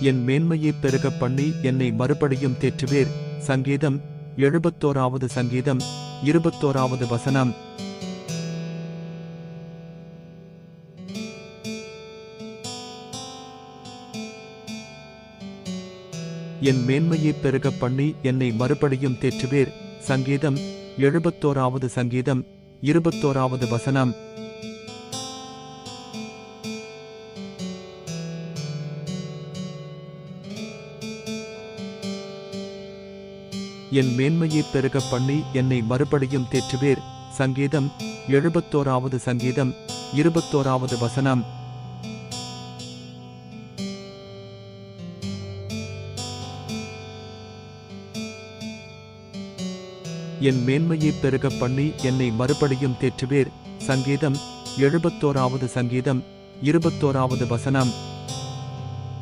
என் மேன்மையை பெருக பண்ணி என்னை மறுபடியும் தேற்றுவீர். சங்கீதம் எழுபத்தோராவது சங்கீதம் இருபத்தோராவது வசனம். என் மேன்மையை பெருக பண்ணி என்னை மறுபடியும் தேற்றுவீர். சங்கீதம் எழுபத்தோராவது சங்கீதம் இருபத்தோராவது வசனம். என் மேன்மையை பெருக பண்ணி என்னை மறுபடியும் தேற்றுவீர். சங்கீதம் எழுபத்தோராவது சங்கீதம் இருபத்தோராவது வசனம். என் மேன்மையை பெருக பண்ணி என்னை மறுபடியும் தேற்றுவீர். சங்கீதம் எழுபத்தோராவது சங்கீதம் இருபத்தோராவது வசனம்.